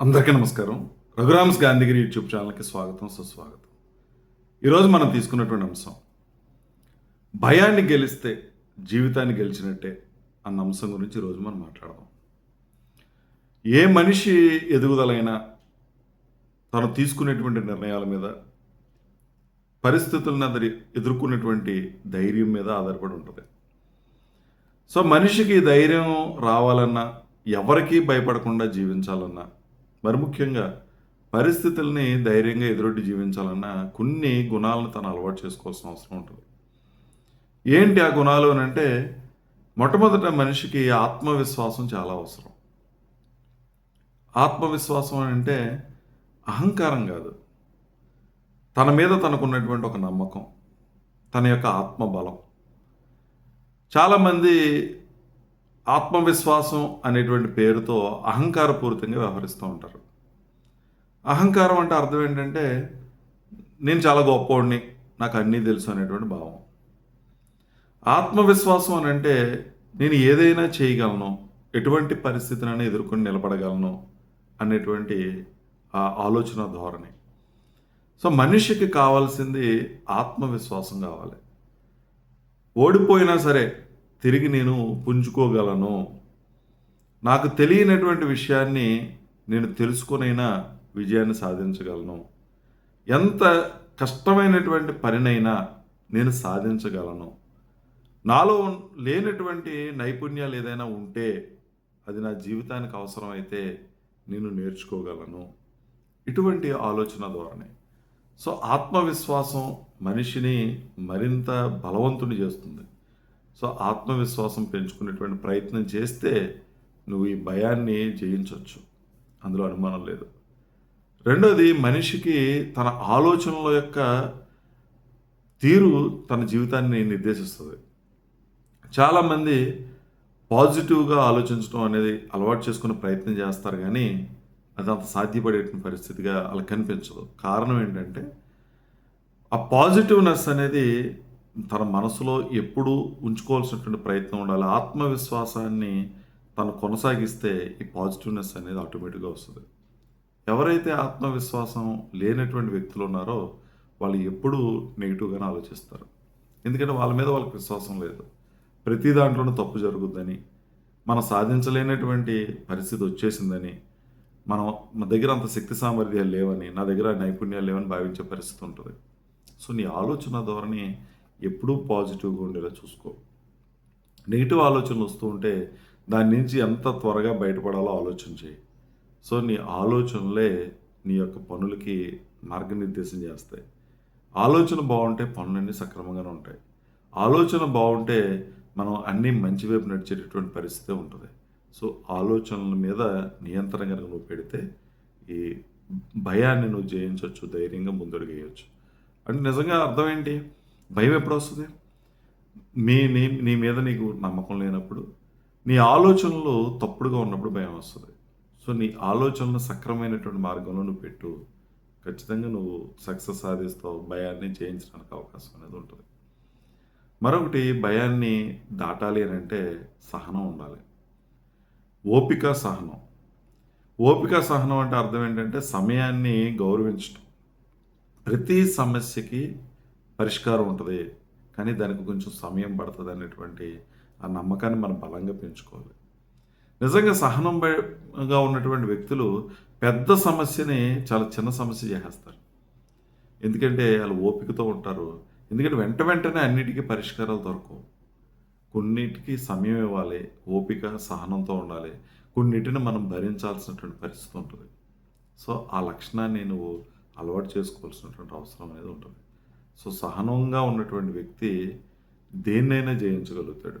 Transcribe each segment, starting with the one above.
అందరికీ నమస్కారం. రఘురామ్స్ గాంధీగిరి యూట్యూబ్ ఛానల్కి స్వాగతం సుస్వాగతం. ఈరోజు మనం తీసుకున్నటువంటి అంశం భయాన్ని గెలిస్తే జీవితాన్ని గెలిచినట్టే అన్న అంశం గురించి ఈరోజు మనం మాట్లాడదాం. ఏ మనిషి ఎదుగుదలైనా తను తీసుకునేటువంటి నిర్ణయాల మీద పరిస్థితులను అతని ఎదుర్కొనేటువంటి ధైర్యం మీద ఆధారపడి ఉంటుంది. సో మనిషికి ధైర్యం రావాలన్నా ఎవరికీ భయపడకుండా జీవించాలన్నా మరి ముఖ్యంగా పరిస్థితుల్ని ధైర్యంగా ఎదురొడ్డి జీవించాలన్నా కొన్ని గుణాలను తను అలవాటు చేసుకోవాల్సిన అవసరం ఉంటుంది. ఏంటి ఆ గుణాలు అని అంటే మొట్టమొదట మనిషికి ఆత్మవిశ్వాసం చాలా అవసరం. ఆత్మవిశ్వాసం అంటే అహంకారం కాదు. తన మీద తనకున్నటువంటి ఒక నమ్మకం తన యొక్క ఆత్మబలం. చాలామంది ఆత్మవిశ్వాసం అనేటువంటి పేరుతో అహంకారపూరితంగా వ్యవహరిస్తూ ఉంటారు. అహంకారం అంటే అర్థం ఏంటంటే నేను చాలా గొప్పవాడిని నాకు అన్నీ తెలుసు అనేటువంటి భావం. ఆత్మవిశ్వాసం అని అంటే నేను ఏదైనా చేయగలను ఎటువంటి పరిస్థితినైనా ఎదుర్కొని నిలబడగలను అనేటువంటి ఆ ఆలోచన ధోరణి. సో మనిషికి కావాల్సింది ఆత్మవిశ్వాసం కావాలి. ఓడిపోయినా సరే తిరిగి నేను పుంజుకోగలను. నాకు తెలియనటువంటి విషయాన్ని నేను తెలుసుకునైనా విజయాన్ని సాధించగలను. ఎంత కష్టమైనటువంటి పనినైనా నేను సాధించగలను. నాలో లేనటువంటి నైపుణ్యాలు ఏదైనా ఉంటే అది నా జీవితానికి అవసరమైతే నేను నేర్చుకోగలను. ఇటువంటి ఆలోచన ద్వారానే. సో ఆత్మవిశ్వాసం మనిషిని మరింత బలవంతుని చేస్తుంది. సో ఆత్మవిశ్వాసం పెంచుకునేటువంటి ప్రయత్నం చేస్తే నువ్వు ఈ భయాన్ని జయించవచ్చు అందులో అనుమానం లేదు. రెండోది మనిషికి తన ఆలోచనల యొక్క తీరు తన జీవితాన్ని నిర్దేశిస్తుంది. చాలామంది పాజిటివ్గా ఆలోచించడం అనేది అలవాటు చేసుకునే ప్రయత్నం చేస్తారు కానీ అది అంత సాధ్యపడే పరిస్థితిగా అలా కనిపించదు. కారణం ఏంటంటే ఆ పాజిటివ్నెస్ అనేది తన మనసులో ఎప్పుడూ ఉంచుకోవాల్సినటువంటి ప్రయత్నం ఉండాలి. ఆత్మవిశ్వాసాన్ని తను కొనసాగిస్తే ఈ పాజిటివ్నెస్ అనేది ఆటోమేటిక్గా వస్తుంది. ఎవరైతే ఆత్మవిశ్వాసం లేనటువంటి వ్యక్తులు ఉన్నారో వాళ్ళు ఎప్పుడూ నెగిటివ్గానే ఆలోచిస్తారు. ఎందుకంటే వాళ్ళ మీద వాళ్ళకి విశ్వాసం లేదు. ప్రతి దాంట్లోనూ తప్పు జరుగుద్దని మనం సాధించలేనటువంటి పరిస్థితి వచ్చేసిందని మనం మన దగ్గర అంత శక్తి సామర్థ్యాలు లేవని నా దగ్గర నైపుణ్యాలు లేవని భావించే పరిస్థితి ఉంటుంది. సో నీ ఆలోచన ధోరణి ఎప్పుడూ పాజిటివ్గా ఉండేలా చూసుకో. నెగిటివ్ ఆలోచనలు వస్తూ ఉంటే దాని నుంచి ఎంత త్వరగా బయటపడాలో ఆలోచన చేయి. సో నీ ఆలోచనలే నీ యొక్క పనులకి మార్గనిర్దేశం చేస్తాయి. ఆలోచన బాగుంటే పనులన్నీ సక్రమంగానే ఉంటాయి. ఆలోచన బాగుంటే మనం అన్నీ మంచి వైపు నడిచేటటువంటి పరిస్థితి ఉంటుంది. సో ఆలోచనల మీద నియంత్రణ కనుక నువ్వు పెడితే ఈ భయాన్ని నువ్వు జయించవచ్చు ధైర్యంగా ముందడుగేయచ్చు. అంటే నిజంగా అర్థం ఏంటి? భయం ఎప్పుడు వస్తుంది? మీ నీ నీ మీద నీకు నమ్మకం లేనప్పుడు నీ ఆలోచనలు తప్పుడుగా ఉన్నప్పుడు భయం వస్తుంది. సో నీ ఆలోచనలు సక్రమైనటువంటి మార్గంలో నువ్వు పెట్టు. ఖచ్చితంగా నువ్వు సక్సెస్ సాధిస్తావు. భయాన్ని జయించడానికి అవకాశం అనేది ఉంటుంది. మరొకటి భయాన్ని దాటాలి అని అంటే సహనం ఉండాలి. ఓపిక సహనం. ఓపిక సహనం అంటే అర్థం ఏంటంటే సమయాన్ని గౌరవించడం ప్రతి సమస్యకి పరిష్కారం ఉంటుంది. కానీ దానికి కొంచెం సమయం పడుతుంది అనేటువంటి ఆ నమ్మకాన్ని మనం బలంగా పెంచుకోవాలి. నిజంగా సహనంగా ఉన్నటువంటి వ్యక్తులు పెద్ద సమస్యని చాలా చిన్న సమస్య చేసేస్తారు. ఎందుకంటే వాళ్ళు ఓపికతో ఉంటారు. ఎందుకంటే వెంట వెంటనే అన్నిటికీ పరిష్కారాలు దొరకవు. కొన్నిటికి సమయం ఇవ్వాలి ఓపిక సహనంతో ఉండాలి. కొన్నిటిని మనం భరించాల్సినటువంటి పరిస్థితి ఉంటుంది. సో ఆ లక్షణాన్ని నువ్వు అలవాటు చేసుకోవాల్సినటువంటి అవసరం అనేది ఉంటుంది. సో సహనంగా ఉన్నటువంటి వ్యక్తి దేన్నైనా జయించగలుగుతాడు.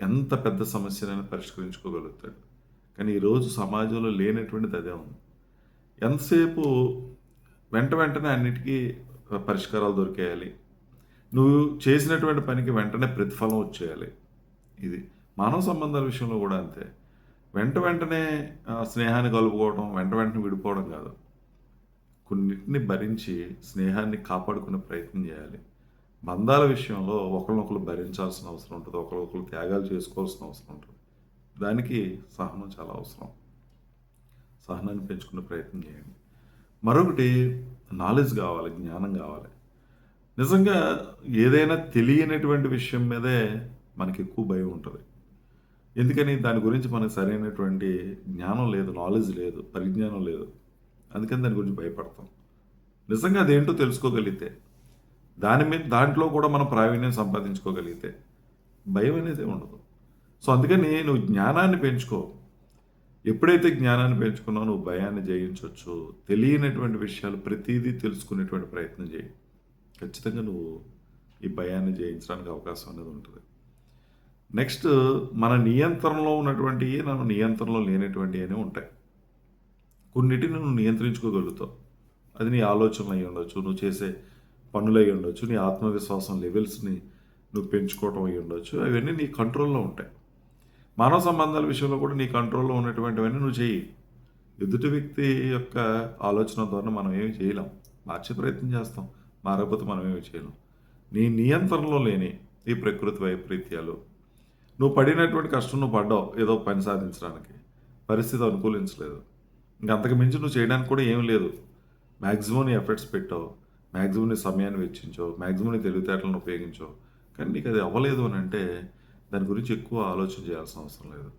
ఎంత పెద్ద సమస్యనైనా పరిష్కరించుకోగలుగుతాడు. కానీ ఈరోజు సమాజంలో లేనటువంటిది అదే ఉంది. ఎంతసేపు వెంట వెంటనే అన్నిటికీ పరిష్కారాలు దొరికేయాలి. నువ్వు చేసినటువంటి పనికి వెంటనే ప్రతిఫలం వచ్చేయాలి. ఇది మానవ సంబంధాల విషయంలో కూడా అంతే. వెంట వెంటనే స్నేహాన్ని కలుపుకోవడం వెంట వెంటనే విడిపోవడం కాదు. కొన్నిటిని భరించి స్నేహాన్ని కాపాడుకునే ప్రయత్నం చేయాలి. బంధాల విషయంలో ఒకరినొకరు భరించాల్సిన అవసరం ఉంటుంది. ఒకరినొకరు త్యాగాలు చేసుకోవాల్సిన అవసరం ఉంటుంది. దానికి సహనం చాలా అవసరం. సహనాన్ని పెంచుకునే ప్రయత్నం చేయండి. మరొకటి నాలెడ్జ్ కావాలి జ్ఞానం కావాలి. నిజంగా ఏదైనా తెలియనటువంటి విషయం మీదే మనకి ఎక్కువ భయం ఉంటుంది. ఎందుకని? దాని గురించి మనకు సరైనటువంటి జ్ఞానం లేదు నాలెడ్జ్ లేదు పరిజ్ఞానం లేదు. అందుకని దాని గురించి భయపడతాం. నిజంగా అదేంటో తెలుసుకోగలిగితే దాని మీద దాంట్లో కూడా మనం ప్రావీణ్యం సంపాదించుకోగలిగితే భయం అనేది ఉండదు. సో అందుకని నువ్వు జ్ఞానాన్ని పెంచుకో. ఎప్పుడైతే జ్ఞానాన్ని పెంచుకున్నావు నువ్వు భయాన్ని జయించవచ్చు తెలియనటువంటి విషయాలు ప్రతిదీ తెలుసుకునేటువంటి ప్రయత్నం చేయి. ఖచ్చితంగా నువ్వు ఈ భయాన్ని జయించడానికి అవకాశం అనేది ఉంటుంది. నెక్స్ట్ మన నియంత్రణలో ఉన్నటువంటివి మన నియంత్రణలో లేనటువంటివి అనేవి ఉంటాయి. కొన్నిటిని నువ్వు నియంత్రించుకోగలుగుతావు. అది నీ ఆలోచనలు అయి ఉండొచ్చు నువ్వు చేసే పనులు అయి ఉండొచ్చు నీ ఆత్మవిశ్వాసం లెవెల్స్ని నువ్వు పెంచుకోవటం అయి ఉండొచ్చు. అవన్నీ నీ కంట్రోల్లో ఉంటాయి. మానవ సంబంధాల విషయంలో కూడా నీ కంట్రోల్లో ఉన్నటువంటివన్నీ నువ్వు చెయ్యి. ఎదుటి వ్యక్తి యొక్క ఆలోచన ద్వారా మనం ఏమి చేయలేం. మార్చే ప్రయత్నం చేస్తాం. మారకపోతే మనం ఏమి చేయలేం. నీ నియంత్రణలో లేని ఈ ప్రకృతి వైపరీత్యాలు నువ్వు పడినటువంటి కష్టం నువ్వు పడ్డావు ఏదో పని సాధించడానికి. పరిస్థితి అనుకూలించలేదు. ఇంక అంతకు మించి నువ్వు చేయడానికి కూడా ఏం లేదు. మ్యాక్సిమం నీ ఎఫర్ట్స్ పెట్టావు. మ్యాక్సిమం నీ సమయాన్ని వెచ్చించావు. మ్యాక్సిమం నీ తెలివితేటలను ఉపయోగించావు. కానీ నీకు అది అవ్వలేదు అని అంటే దాని గురించి ఎక్కువ ఆలోచన చేయాల్సిన అవసరం లేదు.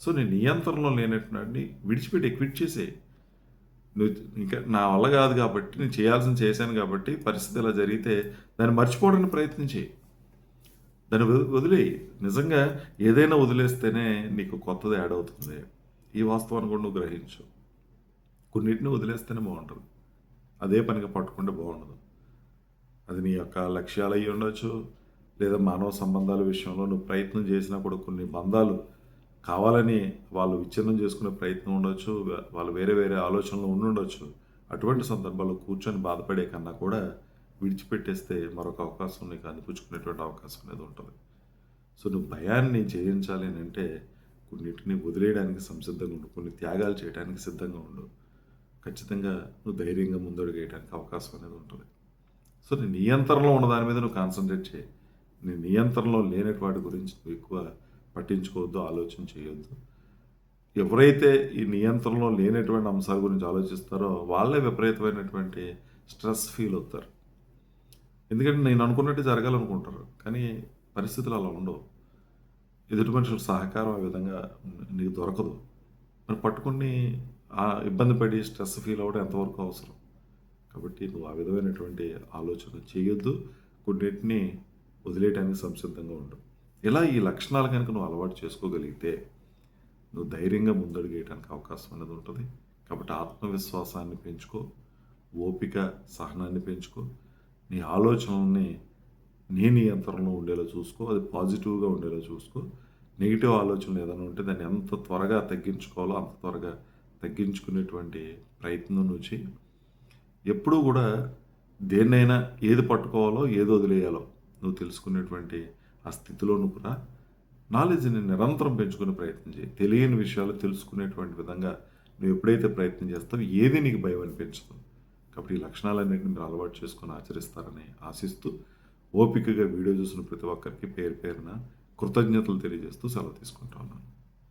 సో నీ నియంత్రణలో లేనటువంటి విడిచిపెట్టి క్విట్ చేసే. నువ్వు ఇంకా నా వల్ల కాదు కాబట్టి నేను చేయాల్సింది చేశాను కాబట్టి పరిస్థితి ఇలా జరిగితే దాన్ని మర్చిపోవడానికి ప్రయత్నించి దాన్ని వది- వదిలేయి. నిజంగా ఏదైనా వదిలేస్తేనే నీకు కొత్తది యాడ్ అవుతుంది. ఈ వాస్తవాన్ని కూడా నువ్వు గ్రహించు. కొన్నిటిని వదిలేస్తేనే బాగుంటుంది. అదే పనిగా పట్టుకుంటే బాగుండదు. అది నీ యొక్క లక్ష్యాలు అయ్యి ఉండొచ్చు లేదా మానవ సంబంధాల విషయంలో నువ్వు ప్రయత్నం చేసినా కూడా కొన్ని బంధాలు కావాలని వాళ్ళు విచ్ఛిన్నం చేసుకునే ప్రయత్నం ఉండొచ్చు వాళ్ళు వేరే వేరే ఆలోచనలు ఉండుండొచ్చు అటువంటి సందర్భాల్లో కూర్చొని బాధపడే కన్నా కూడా విడిచిపెట్టేస్తే మరొక అవకాశం నీకు అందిపుచ్చుకునేటువంటి అవకాశం అనేది ఉంటుంది. సో నువ్వు భయాన్ని జయించాలి అని అంటే కొన్నిటిని వదిలేయడానికి సంసిద్ధంగా ఉండు కొన్ని త్యాగాలు చేయడానికి సిద్ధంగా ఉండు. ఖచ్చితంగా నువ్వు ధైర్యంగా ముందడుగేయడానికి అవకాశం అనేది ఉంటుంది. సో నీ నియంత్రణలో ఉన్న దాని మీద నువ్వు కాన్సన్ట్రేట్ చేయి. నీ నియంత్రణలో లేనటి వాటి గురించి నువ్వు ఎక్కువ పట్టించుకోవద్దు ఆలోచన చేయొద్దు. ఎవరైతే ఈ నియంత్రణలో లేనటువంటి అంశాల గురించి ఆలోచిస్తారో వాళ్ళే విపరీతమైనటువంటి స్ట్రెస్ ఫీల్ అవుతారు. ఎందుకంటే నేను అనుకున్నట్టు జరగాలనుకుంటారు కానీ పరిస్థితులు అలా ఉండవు. ఎదుటి మనుషుల సహకారం ఆ విధంగా నీకు దొరకదు. మరి పట్టుకుని ఇబ్బంది పడి స్ట్రెస్ ఫీల్ అవ్వడం ఎంతవరకు అవసరం? కాబట్టి నువ్వు ఆ విధమైనటువంటి ఆలోచన చేయొద్దు. కొన్నిటిని వదిలేయడానికి సంసిద్ధంగా ఉండు. ఇలా ఈ లక్షణాలు కనుక నువ్వు అలవాటు చేసుకోగలిగితే నువ్వు ధైర్యంగా ముందడుగేయడానికి అవకాశం అనేది ఉంటుంది. కాబట్టి ఆత్మవిశ్వాసాన్ని పెంచుకో ఓపిక సహనాన్ని పెంచుకో నీ ఆలోచనల్ని నీ నియంత్రణలో ఉండేలా చూసుకో అది పాజిటివ్గా ఉండేలా చూసుకో. నెగిటివ్ ఆలోచనలు ఏదైనా ఉంటే దాన్ని ఎంత త్వరగా తగ్గించుకోవాలో అంత త్వరగా తగ్గించుకునేటువంటి ప్రయత్నం నుంచి ఎప్పుడూ కూడా దేన్నైనా ఏది పట్టుకోవాలో ఏది వదిలేయాలో నువ్వు తెలుసుకునేటువంటి ఆ స్థితిలో నువ్వు రా నాలెడ్జ్ని నిరంతరం పెంచుకునే ప్రయత్నం చేయి తెలియని విషయాలు తెలుసుకునేటువంటి విధంగా నువ్వు ఎప్పుడైతే ప్రయత్నం చేస్తావో ఏది నీకు భయం అనిపించదు. కాబట్టి ఈ లక్షణాలన్నింటినీ మీరు అలవాటు చేసుకొని ఆచరిస్తారని ఆశిస్తూ ఓపికగా వీడియో చూసిన ప్రతి ఒక్కరికి పేరు పేరున కృతజ్ఞతలు తెలియజేస్తూ సెలవు తీసుకుంటాను